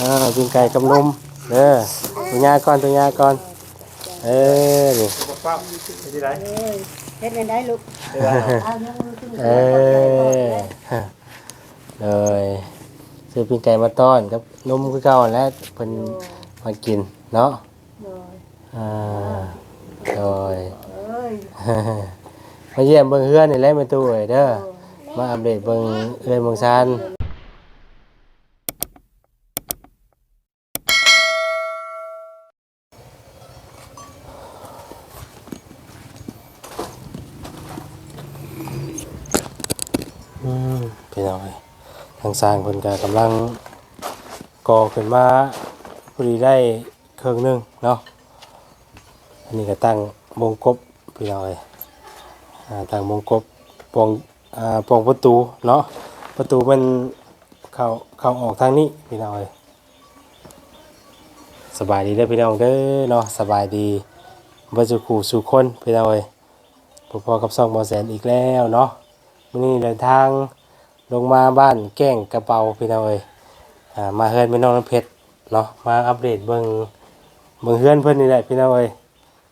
อ่ากินไก่กับนมเด้อตัวยาก่อนตัวยาก่อน เออนี่เป้าไปที่ไหนเฮ็ดได้ลูกไปได้เอายังมือขึ้นเออเลยซื้อปิ้งไก่มาต้อนกับนมคือเก่าแล้วเพิ่นมากินเนาะโดยอ่าโดยเอ้ยมาเยี่ยมเบิ่งเฮือนนี่แหละแม่ตู้เอ้ยเด้อมาอัปเดตเบิ่งเอ้ยเบิ่งซัน น้องทางสร้างเพิ่นก็กำลังก่อขึ้นมาพอดีได้เครื่องหนึงเนาะอันนี้ก็ตั้งวงกบพี่น้องอ้ยอ่าทางมงกบปองอ่าปองประตูเนาะประตูมันเข้าเข้าออกทางนี้พี่น้องเอ้ยสบายดีเด้อพี่น้องเด้อเนาะสบายดีบ่จุกูสู่คนพี่น้องเอ้ยพบพอกับซ่องบ่แสนอีกแล้วเนาะมื้อนี้เดินทาง ลงมาบ้านแก้งกระเป๋าพี่น้องเอ้ยอ่ามาเฮือนแม่น้องน้ำเพชรเนาะมาอัปเดตเบิ่งเบิ่งเฮือนเพิ่นนี่แหละพี่น้องเอ้ย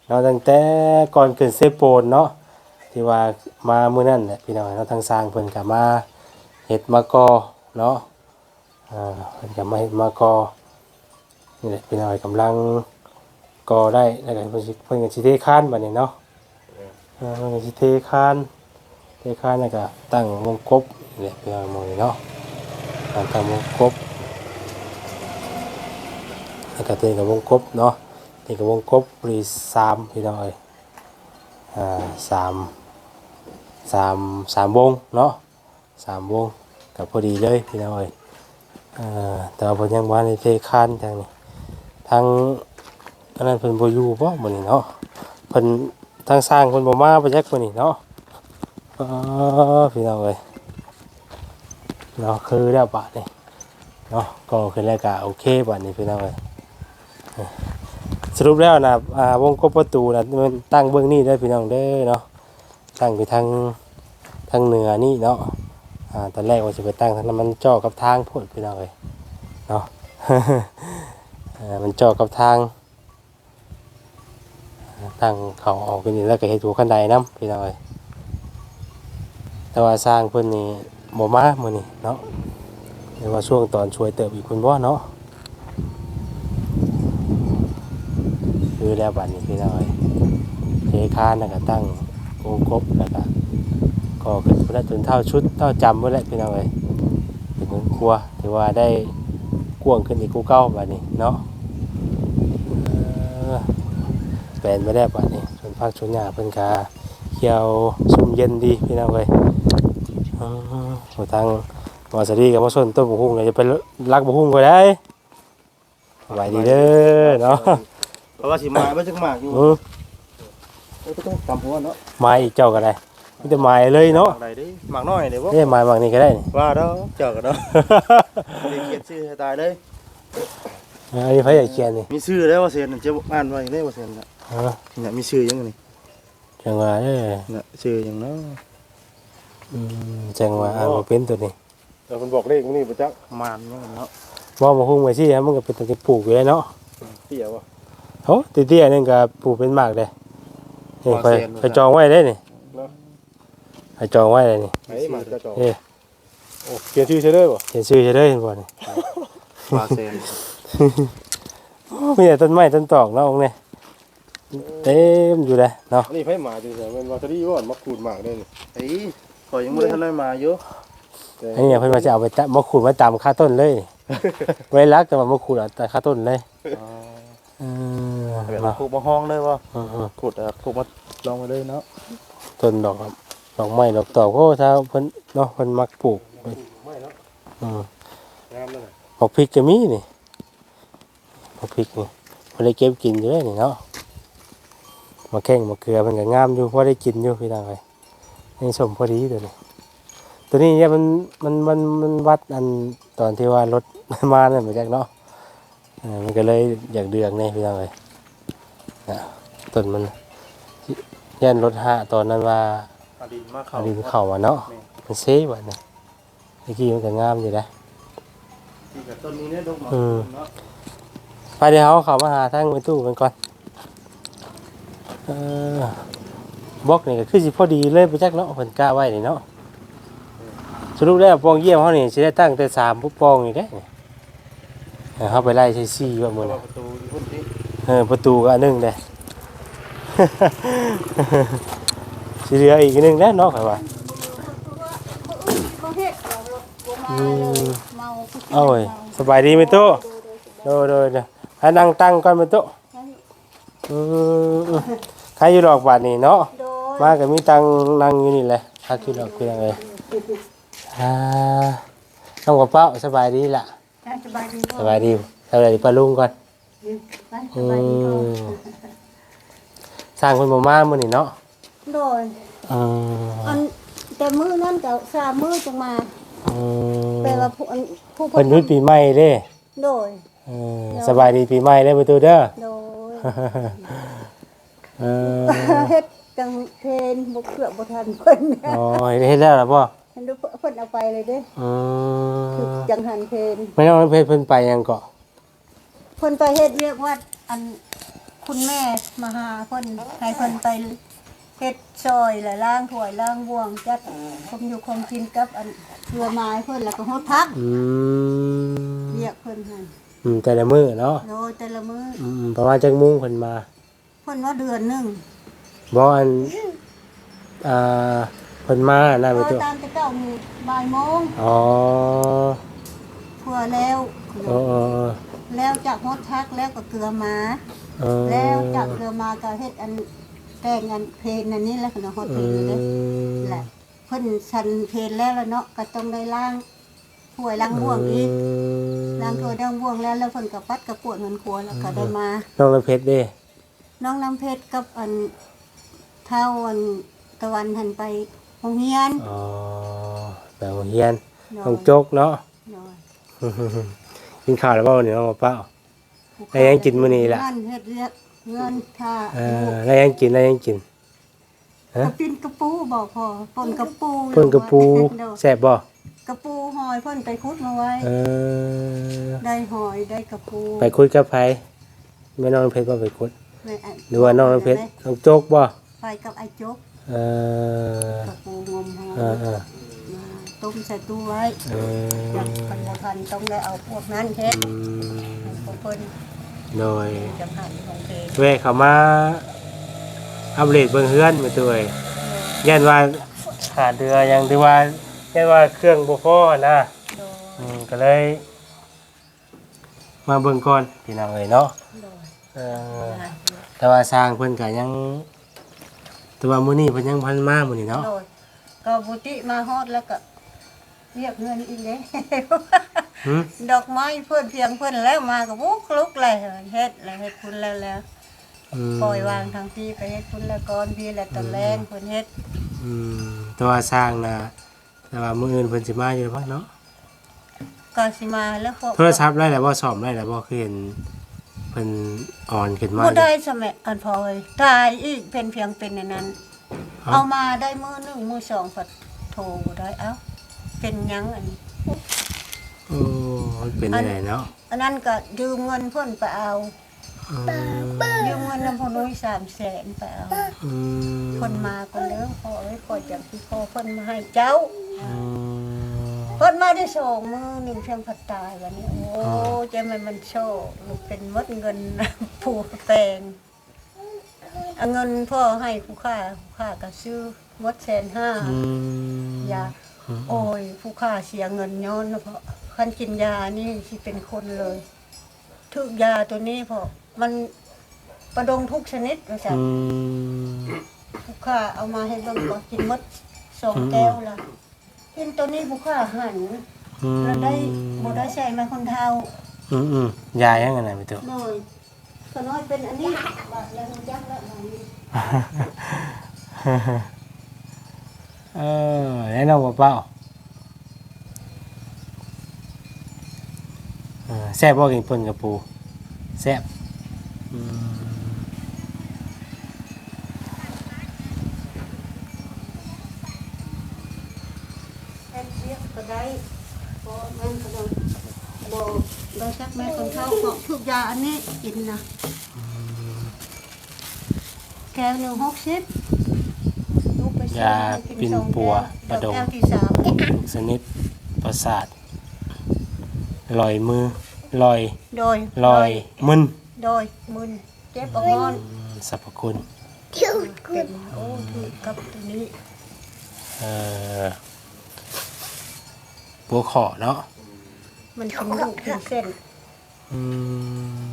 เนาะตั้งแต่ก่อนขึ้นเซโปนเนาะที่ว่ามามื้อนั้นแหละพี่น้องเราทางสร้างเพิ่นก็มาเฮ็ดมะกอเนาะอ่าเพิ่นก็มาเฮ็ดมะกอนี่แหละพี่น้องกำลังก่อได้แล้วก็เพิ่นสิเพิ่นก็สิเทคานบัดนี้เนาะอ่าเพิ่นก็สิเทคาน เทคานแล้วก็ตั้งวงกบเนี่แหละพี่น้อมองนี่เนาะอ่าตั้งวงกบแล้วก็เทกับวงกบเนาะเทกับวงกบปรีสามพี่น้องเอ้ยอ่าสามสามสามวงเนาะสามวงกับพอดีเลยพี่น้องเอ้ยอ่าแต่ว่าผมยังว่าในเทคานทางนี้ทางอันนั้นเพิ่นบ่อยู่บ่มื้อนี้เนาะเพิ่นทางสร้างเพิ่นบ่มาไปจักมื้อนี้เนาะ อ๋อพี่น้องเอ้ยเนาะคือแล้วบาดนี่เนาะก็คือแล้วก็โอเคบาดนี้พี่น้องเอ้ยสรุปแล้วนะอ่าวงกบประตูนะมันตั้งเบื้องนี้ได้พี่น้องเด้อเนาะตั้งไปทางทางเหนือนี่เนาะอ่าตอนแรกว่าจะไปตั้งทางนั้นมันจ่อกับทางพูดพี่น้องเลยเนาะมันจ่อกับทางตั้งเขาออกกันนี่แล้วก็เฮ็ดหัวขันไดน้ำพี่น้องเลย แต่ว่าสร้างเพิ่นนี่บ่มามื้อนี้เนาะเรียกว่าช่วงตอนช่วยเติบอีกคุณบ่เนาะคือแล้วบัดนี้พี่น้อยเทคานแล้วก็ตั้งวงกบแล้วก็ก่อขึ้นพุ่นละจนเท่าชุดเท่าจำพุ่นละพี่น้อยเป็นเงินครัวถือว่าได้กว้างขึ้นอีกกูเก้าบัดนี้เนาะแปลนไม่ได้บัดนี้ส่วนภาคชนหญ้าเพิ่นกาเขียวซุ่มเย็นดีพี่น้องเอ้ย อือโอ้ทางหมอสรีกับมาส่วนต้นบุหุ้งเลยจะไปลักบุหุ้งไปได้สบายดีเด้อเนาะเพราะว่าสิมาบ่จักหมากอยู่อือเอ้ยก็ต้องตำหัวเนาะไม้อีกเจ้าก็ได้มีแต่ไม้เลยเนาะหมากใดเด้หมากน้อยเด้บ่นี่ไม้บางนี่ก็ได้นี่ว่าเด้อเจ้าก็เด้อได้เขียนชื่อให้ตายเลยอันนี้ไฟอยากเขียนนี่มีชื่อแล้วว่าเซ็นจะอ่านว่าอย่างนี้ว่าเซ็นน่ะเออเนี่ยมีชื่อยังนี่จังหวะเด้อน่ะชื่อหยังเนาะ อืมจังหวะอ่านบ่เป็นตัวนี้แต่เพิ่นบอกเลขมื้อนี้บ่จักมานยังเนาะบ่มาหุ้งไว้สิฮะมันก็เป็นตัวที่ปลูกอยู่แล้วเนาะเตี้ยบ่โหเตี้ยๆนึงก็ปลูกเป็นมากเลยนี่วางไปเสียนไปจองไว้ได้นี่เนาะไปจองไว้เลยนี่ไอ้หมากจะจอเอ้ยโอ้เขียนชื่อใช่เด้อบ่เขียนชื่อจะได้เห็นบ่นี่ว่าเซ็นโอ้มีแต่ต้นไม้ต้นตอกเนาะองค์นี่เต็มอยู่เลยเนาะอันนี้ไผหมาจริงๆมันวาตารีว่ามาขูดหมากได้นี่ไอ้ ขอยยังบ่ได้ทันได้มาอยู่อันนี้เพิ่นว่าจะเอาไปตะมาขูดมาตามค่าต้นเลย ไว้รักแต่ว่ามาขูดเอาแต่ค่าต้นเลยเออแบบเนาะปลูกบ่ห้องเลยบ่อืมขุดอะปลูกมาลองมาเลยเนาะๆต้นดอกครับดอกไม้ดอกตอกโอ้ถ้าเพิ่นเนาะเพิ่นมักปลูกไม่เนาะอืมงามนั่นน่ะหมกพริกก็มีนี่หมกพริกนี่เพิ่นได้เก็บกินอยู่เลยนี่เนาะมาแข้งมาเกลือมันก็งามอยู่พอได้กินอยู่พี่น้องเอ้ย นี่สมพอดีตัวนี้ ตัวนี้เนี่ยมันมันมันมันวัดอันตอนที่ว่ารถมานั่นมาจากเนาะเออมันก็เลยอยากเดืองนี่พี่น้องเอ้ยนะต้นมันยันรถห้าตอนนั้นว่าเอาดินมาเอาเข้าดินเข้ามาเนาะมันเซฟอะนะเมื่อกี้มันก็งามอยู่นะดที่กับต้นนี้เนี่ยดอกหมากอืมเนาะไปเดี๋ยวเขาเข้ามาหาทางไปตู้กันก่อนเออ บล็อกนี่ก็คือสิพอดีเลยไปจักเนาะเพิ่นกล้าไว้นี่เนาะสรุปแล้วปองเยี่ยมเขานี่สิได้ตั้งแต่สามปุ๊บปองนี่เด้เออเขาไปไล่ใช้ซี่ว่าเพมื้อราะน่ะว่าประตูอยู่พุ่นที่เออประตูก็อันหนึงเด้สิเหลืออีกอันหนึงแน่เนาะข่อยว่าเขาเฮ็ดเราบ่มาเลยเมาเอ้ยสบายดีไหมตู้โดยโดยเด้อให้นั่งตั้งก่อนไหมตู้อืมใครอยู่ดอกบาดนี่เนาะโดย มาก็มีตังนั่งอยู่นี่แหละพักอยู่ดอกคือยังไงอ่าน้องกับเป้าสบายดีล่ะ สบายดีสบายดีสบายดีปลาลุงก่อนสอืบายดีมสร้างคนบ่มามื้อนี่เนาะโดยอืมอันแต่มื้อนั้นก็สามมื้อจังมาอืมแปลว่าผู้อันผู้เพิ่นหยุดปีใหม่เด้โดยเออสบายดีปีใหม่เด้อประตูเด้อโดยเออเฮ็ด จังเพนบ่เกือบบ่ทันเพิ่นอ๋อเฮ็ดแล้วล่ะบ่เห็นดูเพิ่นเอาไปเลยเด้อืคือมจังหันเพนไม่ต้องเพชรเพิ่นไปยังเกาะเพิ่นไปเฮ็ดเรียกว่าอันคุณแม่มาหาเพิ่นให้เพิ่นไปเฮ็ดซอยและล้างถ้วยล้างบ่วงจัดคมอยู่คมกินกับอันเรือไม้เพิ่นแล้วก็ฮดพักอืมเรียกเพิ่นให้อืมแต่ละมื้อเนาะโดยแต่ละมื้ออืมประมาณจักโมุ้งเพิ่นมา เพิ่นว่าเดือนหนึง บ่อันอ่าเพิ่นมาน่าไปเออตัวตามแต่เก้าโมงบ่ายโมงอ๋อเพื่อแล้ว เออเออเออแล้วจากฮดพักแล้วก็เกลือมา เออแล้วจากเกลือมาก็เฮ็ดอันแกงอันเพนอันนี้แหละขนมฮอดเพอืนนี่เด้มแหละเพิ่นชันเพนแล้วล่ะเนาะก็ต้องได้ล้างถ้วยล้างบ่วงอีกล้างถ้วยล้างบ่วงแล้วแล้วเพิ่นก็ปัดกระปวดเงินครัวแล้วก็ได้มา น้องน้ำเพชรเด้น้องน้ำเพชรกับอัน เท่าอันตะวันหันไปโรงเรียนอ๋อแบบเฮียนโดยน้องโจกเนาะโดยกินข้าวแล้วเปล่าเนี่ยน้องเป้าแล้วยังกินมื้อนี้ล่ะนั่นเฮ็ดเรียกเงินค่าเออแล้วยังกินแล้วยังกินฮะกระปินกระปูบอกพอป่นกระปูเพิ่นกระปูโดยแซ่บบ่กระปูหอยเพิ่นไปคุดมาไว้เออได้หอยได้กระปูไปคุยกับไผแม่น้องน้ำเพชรบ่ไปคุยแม่อันหรือว่าน้องน้ำเพชรน้องโจกบ่ ไปกับไอ้จกเออกระปูงมหอยเออเออมาต้มใส่ตู้ไว้เอยังอคันบ่ทันต้องได้เอาพวกนั้นเฮ็ดอืมให้พวกเพิ่นโดยจังหันของเพลงเว้ยเขามาอัปเดตเบิ่งเฮือนมาตัวเองยันว่าขาดเรือยังที่ว่ายันว่าเครื่องบ่พอนะโดยอืมก็เลย มาเบิ่งก่อนพี่น้องเอ้ยเนาะโดยเออแต่ว่าสร้างเพิ่นก็ยัง แต่ว่ามื้อนี้เพิ่นยังพันมามื้อนี้เนาะ โดยก็บุติมาฮอดแล้วก็เรียกเงินอีกเด้หึดอกไม้เพิ่นเพียงเพิ่นแล้วมาก็บุกลุกเลยเฮ็ดแล้วเฮ็ดคุณแล้วแล้วอืมปล่อยวางทางพี่ไปเฮ็ดคุณแล้วก่อนพี่แล้วตอนแรงเพิ่นเฮ็ดอืมแต่ว่าสร้างน่ะแต่ว่ามื้ออื่นเพิ่นสิมาอยู่บ่เนาะ ก็สิมาแล้วเขาโทรศัพท์ได้แล้วบ่ซ่อมได้แล้วบ่คือเห็นเพิ่นออนขึ้นมาบ่ได้สมัยอันพอเอ้ยตายอีกเป็นเพียงเป็นอันนั้น เอามาได้มื้อหนึงมื้อสองก็โทรบ่ได้เอ้าเป็นหยังอันนี้โอ้มันเป็นได้เนาะอันนั้นก็ยืมเงินเพิ่นไปเอาอืมยืมเงินนำพ่อนุ้ย300,000ไปเอาอืมเพิ่นมาก็เด้อพ่อเอ้ยขอจากที่พ่อเพิ่นมาให้เจ้าอืม เพิ่นมาได้สองมือหนึ่งเพียงผัดตายวันนี้ โอ้เจะมันมันโชคลูกเป็นหมดเงิน ผูกแปลงเอาเงินพ่อให้ผู้ค่าผู้ค่าก็ซื้อหมดแสนห้าอืมยาโอ้ย ผู้ค่าเสียเงินย้อนนะเพราะคันกินยานี่สิเป็นคนเลยทุกยาตัวนี้พอมันประดงทุกชนิดว่าจัอืมผู้ค่าเอามาให้เบิ่งก็กินหมดสองแก้วละ กินตัวนี้ผู้ค่าหันอืมเราได้บ่ได้ใช้มาคนเท่าอืมอืมยายยังไงนะพี่ตัว หน่อยขน้อยเป็นอันนี้บาดแล้วรู้จักแล้วอันนี้เออแล้วน้องบ่เป้าเออแซ่บบ่กินเพิ่นกับปูแซ่บอืม แม่คนเข้าเกาะทุกยาอันนี้กินนะแก้วหนึ่งหกสิบลูกไปซื้อยาปิ่นปัวประดงแก้วที่สามทุกชนิดประสาทลอยมือลอยโดยลอยมึนโดยมึนเจ็บประงอนสรรพคุณเป็นโอ้ถือกับตัวนี้เอ่อบัวขอเนาะมันเป็นลูกเป็นเส้น อืม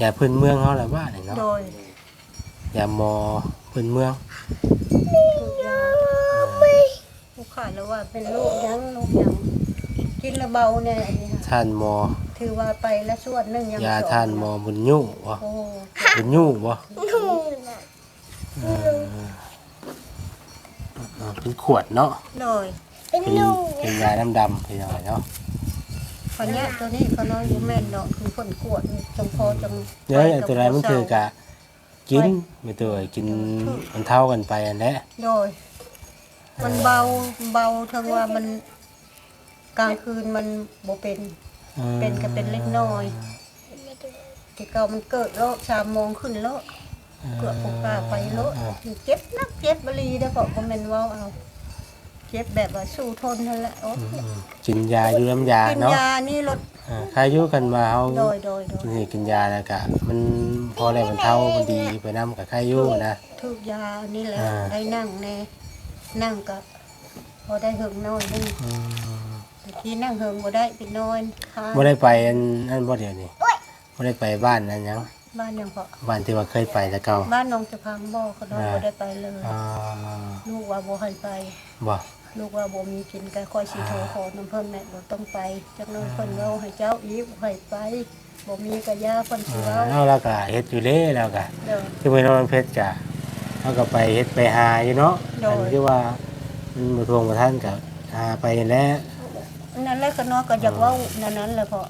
ยาพื้นเมืองเขาแหละว่าเนี่ยเนาะโดยยาหมอพื้นเมืองทุกยาผู้ขาดแล้วว่าเป็นโรคยังโรคยังกินแล้วเบาเนี่ยอันนี้ค่ะท่านหมอถือว่าไปละส่วนหนึ่งยังยาสองท่านหมอบุญยู่บ่โอ้บุญยู่บ่เออเออเป็นขวดเนาะ โดย เป็นเป็นยาดำๆเป็นยังไงเนาะคนเนี้ยตัวนี้เขาน้อยอยู่แม่นเนาะคือคนกวดนี่จงพอจงเดี๋ยวไอ้ตัวไรมันคือกะกินไม่ตัวกินมันเท่ากันไปอันแหละโดยมันเบาเบาทั้งว่ามันกลางคืนมันบ่เป็นอืมเป็นก็เป็นเล็กน้อยที่เก่ามันเกิดโรคสามโมงขึ้นแล้วเกือบปกาไปแล้วมันเจ็บนักเจ็บบรีได้ก็คอมเมนต์ว่าเอา เจ็บแบบว่าสู้ทนนั่นแหละโอ้อืมกินยาอยู่น้ำยากินเนาะยานี่ลดอ่าใครอยู่กันมาเฮาโดยโดยโดยกินเหกินยาแล้วก็มันพอได้มันเท่ามันดีไปนำกับใครอยู่นะทุกยานี่แหละอ่าได้นั่งแน่นั่งก็พอได้เหิงน้อยนึงอืมตะกี้นั่งเหิงบ่ได้เป็นนอนค้างบ่ได้ไปอันอันบ่เดียวนี่บ่ได้ไปบ้านอันหยังบ้านยังพอบ้านที่ว่าเคยไปแต่เก่าบ้านน้องจะพังบ่อเขาน้อยบ่ได้ไปเลยอ่าลูกว่าบ่ให้ไปบ่ ลูกว่าบ่มีกินก็ค่อยสิโทรขอน้ำเพิ่นแม่บ่ต้องไปจักหนั้นเพิ่นเว้าให้เจ้าอีกบ่ให้ไปบ่มีก็ย่าเพิ่นสิเว้าเอาแล้วก็เฮ็ดอยู่เด้แล้วก็เด้อที่เมืองนนเพชรกะเขาก็ไปเฮ็ดไปหาอยู่เนาะโดย อันที่ว่ามันบ่ทวงกับท่านกับหาไปแล้วนั่นแหละก็น้อยก็อยากเว้านั่นนั้นแหละเพราะ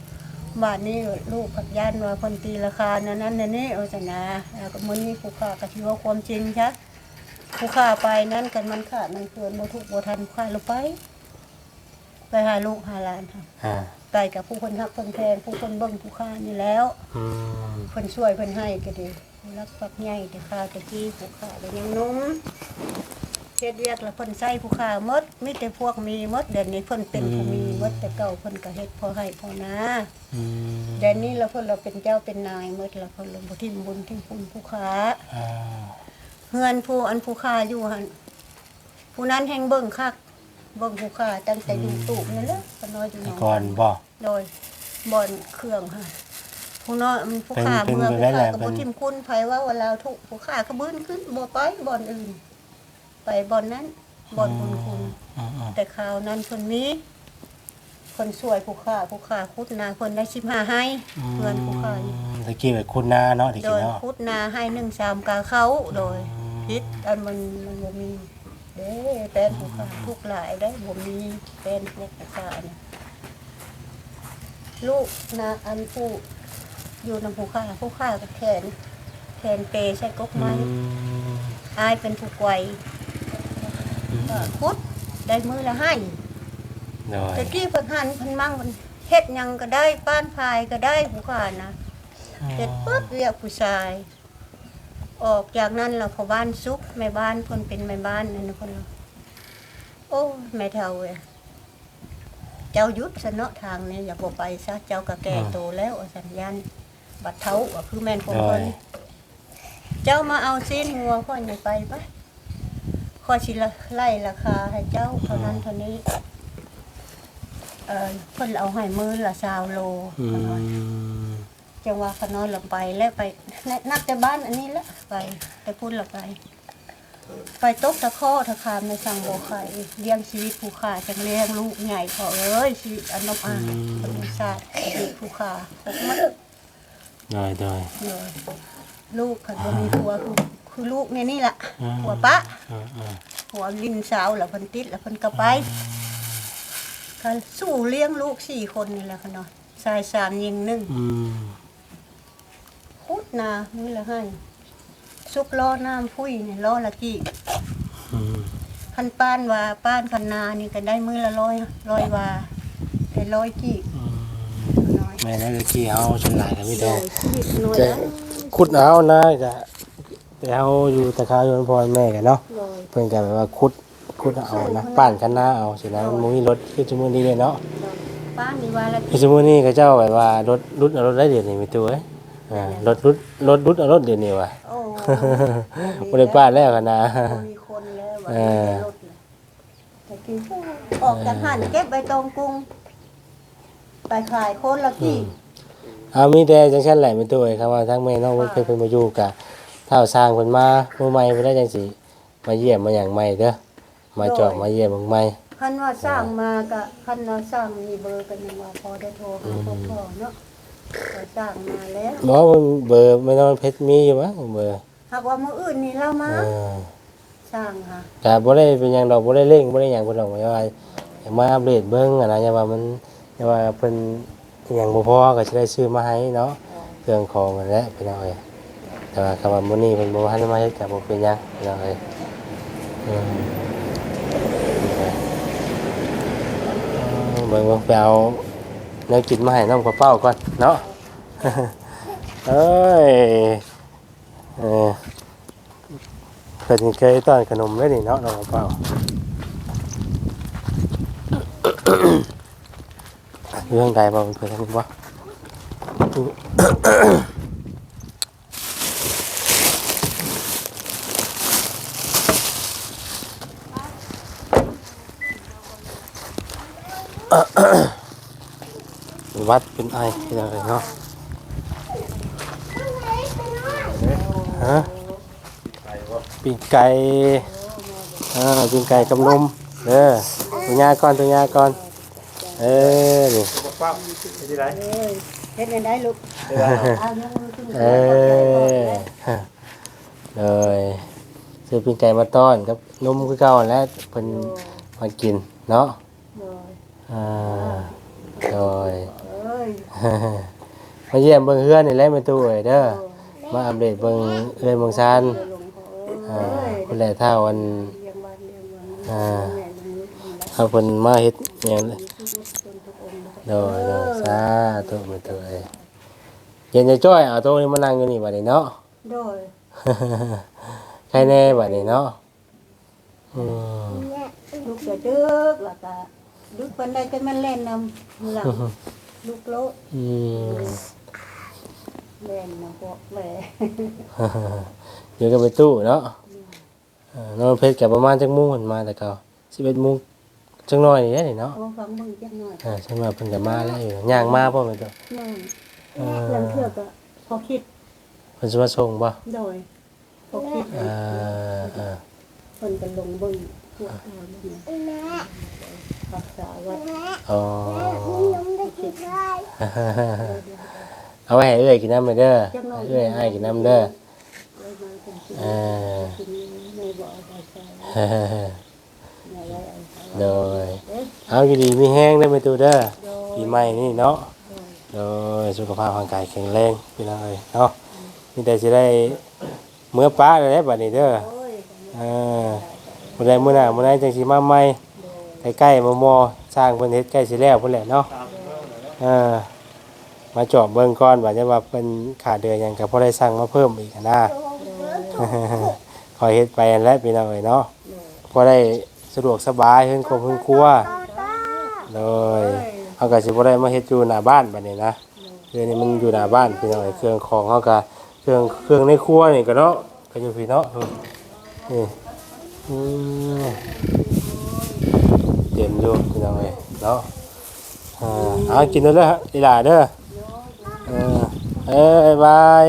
บ้านนี้ลูกกับย่านว่าเพิ่นตีราคานั้นนั้นนั่นนี่เอาซะนะแล้วก็มื้อนี้ผู้ค้าก็สิเว่าความจริงซะ ผู้ค้าไปนั้นกันมันขาดมันเกินบ่ทุกบ่ทันผู้ค้าลงไป ไปหาลูกหาหลานค่ะอ่าไปกับผู้คนฮักคนแพงผู้คนเบิ่งผู้ค้านี่แล้วอืมเพิ่นช่วยเพิ่นให้ก็ดีรักปักใหญ่แต่ข้าวตะกี้ผู้ค้าก็ยังหนุ่มเฮ็ดเรียกแล้วเพิ่นใส่ผู้ค้าหมดมีแต่พวกมีหมดเดี๋ยวนี้เพิ่นเป็นผู้มีหมดแต่เก่าเพิ่นก็เฮ็ดพอให้พอนะ อืมเดี๋ยวนี้เราเพิ่นเราเป็นเจ้าเป็นนายหมดแล้วเพิ่นลงบ่ทิมบุญทิมคุณผู้ค้าอ่า เฮือนผู้อันผู้ค้าอยู่หั่นผู้นั้นแห่งเบิ่งคักเบิ่งผู้ค้าตั้งแต่อยู่ตู้นั่นแหละก็น้อยอยู่แต่เนาะก่อนบ่ โดยบ่อนเครื่องค่ะผู้น้อยมันผู้ค้าเป็นเมืองเป็นผู้ไปได้ค้าแหละก็เป็บ่นทิมคุณไผว่าเวลาทุกผู้ค้าก็บื้นขึ้นบ่ไปบ่อนอื่น ไปบ่อนนั้นบ่อนบุญคุณ อืมอืมแต่คราวนั้นคนนี้ คนสวยผู้ค้าผู้ค้าคุดนาคนได้15ให้เพื่อนผู้ค้าอยู่ตะกี้ไปคุณนาเนาะตะโดกี้ยเนาะคุดนาให้หนึ่งสามกาเขาโดยอืม พิษอันมันมันบ่มีเด้แป้นผู้ค้าทุกหลายได้บ่มีแป้นพวกผู้ค้านะลูกนาอันผู้อยู่นำผู้ค้าผู้ค้ากับแขนแขนเปใช้กกอืไม้มอายเป็นผู้ไกวอืมก็คุดได้มือละให้โดยตะกี้เพิ่นหันเพิ่นมั่งมันเฮ็ดหยังก็ได้ป้านพายก็ได้ผู้ค้านะเสร็จปุ๊บเรียกผู้ชาย ออกจากนั้นเราพอบ้านซุกแม่บ้านคนเป็นแม่บ้านนั่นนะคนเราโอ้แม่เท่าเว้ยเจ้ายุดสนะทางนี้อย่าบอกไปซะเจ้าก็แก่โตแล้วอะสัญญาณบัดเท้าอะคือแม่นคนคนเจ้ามาเอาซีนงัวพ่ออย่าไปปะข้อชิละไล่ราคาให้เจ้าเท่านั้นเท่านี้เออเพิ่นเอาให้มือละสาวโลอืม จังว่าเขาน้อยลงไปแล้วไปนักแต่บ้านอันนี้แหละไปแต่พูดละไป ไปตกตะข้อตะคามในสั่งโบไข่เลี้ยงชีวิตผู้ขาจังเลี้ยงลูกใหญ่เขาเอ้ยชีวิตอันนบอ่านธรรมชาติชีวิตผู้ขาหกมันโดยโดยเลยลูกขันบ่มีผัวคือคือลูกเนี่ยนี่แหละอืมผัวปะอ่าอ่าผัวลินสาวแล้วเพันติดแล้วเพันก็ไปก็สู้เลี้ยงลูกสี่คนนี่แหละค่ะเนาะชายสามหญิงหนึ่งอืมคุด นามือละให้ซุกล้อน้ำพุ้ยเนี่ยล้อละกี่อืมผคันป้านว่าป้านคันนานี่ก็ได้มือละร้อยร้อยว่าได้ร้อยกี่น้อยแม่นั่นกี้เฮาฉลาดกันไม่ได้กี่น้อยจะแล้วขุดเอานะจะไปเอาอยู่ตะคาอยู่พรแม่กันเนาะร้อยเพิ่นก็แบบว่าขุดขุดเอานะป้านกันหน้าเอาสินะมันบ่มีรถคือชั่วโมงนี้เลยเนาะป้านนี่ว่าละคือชั่วโมงนี้เขาเจ้าแบบว่ารถรุดเอารถได้เดี๋ยวนี้มีตัวเอ้ย อ่ารถรุดรถรุดเอารถเดี๋ยวนี้ว่ะ โอ้บ่ได้ป้านแล้วกันนะมีคนแล้วว่าเออ รถเลยแต่กินออกจากหันเก็บใบตองกรุง ไปขายคนละกี่เอามีแต่จังซั่นแหละมีตัวเอ้ยครับว่าทั้งแม่น้องเพิ่นเคยเพิ่นมาอยู่กะเท่าสร้างเพิ่นมาเมื่อใหม่เพิ่นได้จังสิมาเยี่ยมมาหยังใหม่เด้อมาเจาะมาเยี่ยมเบิ่งใหม่ คันว่าสร้างมาก็คันว่าสร้างมีเบอร์กันยังว่าพอได้โทรหาพ่อพ่อเนาะก็ สร้างมาแล้วบ่มันเบอร์ไม่น้องเพชรมีอยู่วะเบอร์หากว่ามื้ออื่นนี่เรามาเออสร้างค่ะก็บ่ได้เป็นหยังดอกบ่ได้เร่งบ่ได้หยังเพิ่นดอกว่าอยากมาอัปเดตเบิ่งอะนะอย่าว่ามันอย่าว่าเพิ่นอิหยังบ่พอก็สิได้ซื้อมาให้เนาะเครื่องของนั่นแหละพี่น้องเอ้ยแต่ว่าคำว่ามื้อนี้เพิ่นบ่ทันมาเฮ็ดก็บ่เป็นหยังพี่น้องเอ้ยอืมเบิ่งเบิ่งไปเอา แนวกินมาให้น้องกระเป๋าก่อนเนาะเอ้ยเออเพิ่นเคยต้อนขนมไว้นี่เนาะน้องกระเป๋าเรื่องใดบ่เพิ่อนทำบ่ วัดเป็นไอเป็นอะไรเนาะฮะปีกไก่อ่าปีกไก่กับนมเด้อตัวยาก่อนตัวยาก่อนเออนี่บอกเป้าเป็นที่ไรเอ้ยเฮ็ดได้ลูกเป็นไรเอายังมือขึ้นเออเลยซื้อปีกไก่มาต้อนกับนมคือเก่าแล้วเพิ่นมากินเนาะโดยอ่าโดยเอ้ยมาเยี่ยมเบิ่งเฮือนนี่แหละแม่ตู้เอ้ยเด้อมาอัปเดตเบิ่งเอื้อยเมืองซานหลวงพ่ออ่าเอ้ยคุณแหละเท่าวันเลี้ยงบ้านเลี้ยงเมืองอ่าแม่ลุงลุงรักเอาเพิ่นมาเฮ็ดหยังทุกคนทุกองค์โดยโดยสาธุแม่ตู้เอ้ยเย็นจะจ้อยเอาโต๊ะนี้มานั่งอยู่นี่บัดนี้เนาะ โดยใครแน่บัดนี้เนาะอืมลูกจะดึกแล้วก็ดึกเพิ่นได้แต่มันเล่นนำหลัง ลูกโลดอืมเล่นนำพวกแม่อยู่กับไปตู้เนาะเออน้องเพชรกับประมาณจักโมงเพิ่นมาแต่เก่า11โมงจังน้อยนี่แหละนี่เนาะเอาฟังเบิ่งจักหน่อยอ่าฉันว่าเพิ่นก็มาแล้วอยู่ย่างมาบ่แม่นตัวนั่นเอเรื่องอเทื่อก็พอคิดเพิ่นสิมาส่งบ่โดยพอคิดเออเออเพิ่นก็ลงเบิ่งพวกเอาเนี่ย รักษาวัดอ๋อเอาไว้ให้เอ้อยกินน้ำไปเด้อให้เอ้อยอ้ายกินน้ำเด้อเลยมาเป็นสิเออกินในบ่อใส่ใส่ในไว้เอาใส่โดยเอาอยู่ดีมีแห้งได้ไหมตูเด้อโดยปีใหม่นี่เนาะโดยสุขภาพร่างกายแข็งแรงพี่น้องเอ้ยเนาะมีแต่สิได้เมื่อป้าเลยได้บัดนี้เด้อโอ้ยเออมื้อใดมื้อหน้ามื้อไหนจังสิมาใหม่ ใกล้ๆมอๆสร้างเพิ่นเฮ็ดใกล้สิแล้วพุ่นแหละเนาะเออมาเจาะเบิ่งก่อนว่าจะว่าเพิ่นขาดเดือนหยังก็พอได้สั่งมาเพิ่มอีกอะนะคอยเฮ็ดไปนั่นแหละพี่น้องเอ้ยเนาะพอได้สะดวกสบายเพิ่นครอบเพิ่นครัวเลยเฮาก็สิบ่ได้มาเฮ็ดอยู่หน้าบ้านบัดนี้นะคือนี่มันอยู่หน้าบ้านพี่น้องเอ้ยเครื่องของเฮาก็เครื่องเครื่องในครัวนี่ก็เนาะก็อยู่พี่เนาะนี่อืม เต็มอยู่พี่น้องเอ้ยเนาะอ่าเอากินเด้อเด้ออีหลาเด้อเออเอ้ยบาย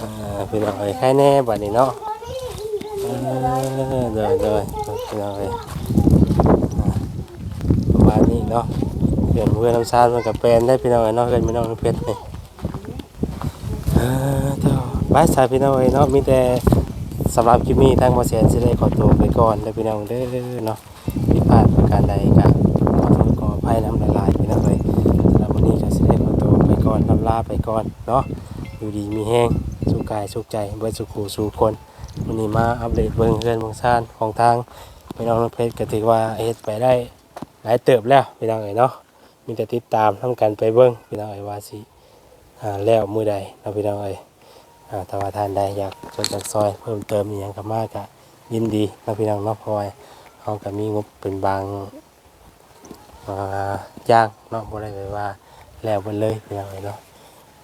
อ่าพี่น้องเอ้ยใครแน่บัดนี้เนาะเออเดี๋ยวเดี๋ยวพี่น้องเอ้ยประมาณนี้เนาะเปลี่ยนเพื่อนน้ำชาติมันกับแปลนได้พี่น้องเอ้ยเนาะกินพี่น้องเพชรนี่เอ่าเดี๋ยวบายสายพี่น้องเอ้ยเนาะมีแต่ สำหรับคลิปนี้ทางมาเสียนสิได้ขอตัวไปก่อนเด้อพี่น้องเด้อเนาะผิดพลาดประการใดก็ขอโทษขออภัยน้ำละลายพี่น้องเอ้ยสำหรับวันนี้ก็สิได้ขอตัวไปก่อนลำลาไปก่อนเนาะอยู่ดีมีแห้งสุขกายสุขใจเบิดสุขหูสู่คนวันนี้มาอัปเดตเบิ่งเพื่อนเบิ่งซ่านของทางพี่น้องน้องเพชรก็ถือว่าเฮ็ดไปได้หลายเติบแล้วพี่น้องเอ้ยเนาะมีแต่ติดตามทำกันไปเบิ่งพี่น้องเอ้ยว่าสิอ่าแล้วมือใดเนาพี่น้องเอ้ย ถ้าว่าท่านใดอยากสนจากซอยเพิ่มเติมอีหยังก็มาก็ยินดีนาะพี่น้องเนาะพราะว่าเฮาก็มีงบเป็นบางอ่าอย่างเนาะบ่ได้แบบว่าแล้วบิดเลยพี่น้องเอ้เนาะ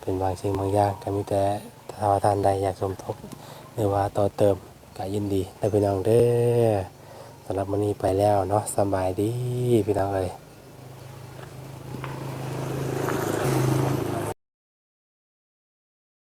เป็นบางสิ่งบางอย่างก็มีแต่ถ้าว่าท่านใดอยากสมทบหรือว่าต่อเติมก็ยินดีนะพี่น้องเด้อสำหรับวันนี้ไปแล้วเนาะสบายดีพี่น้องเลย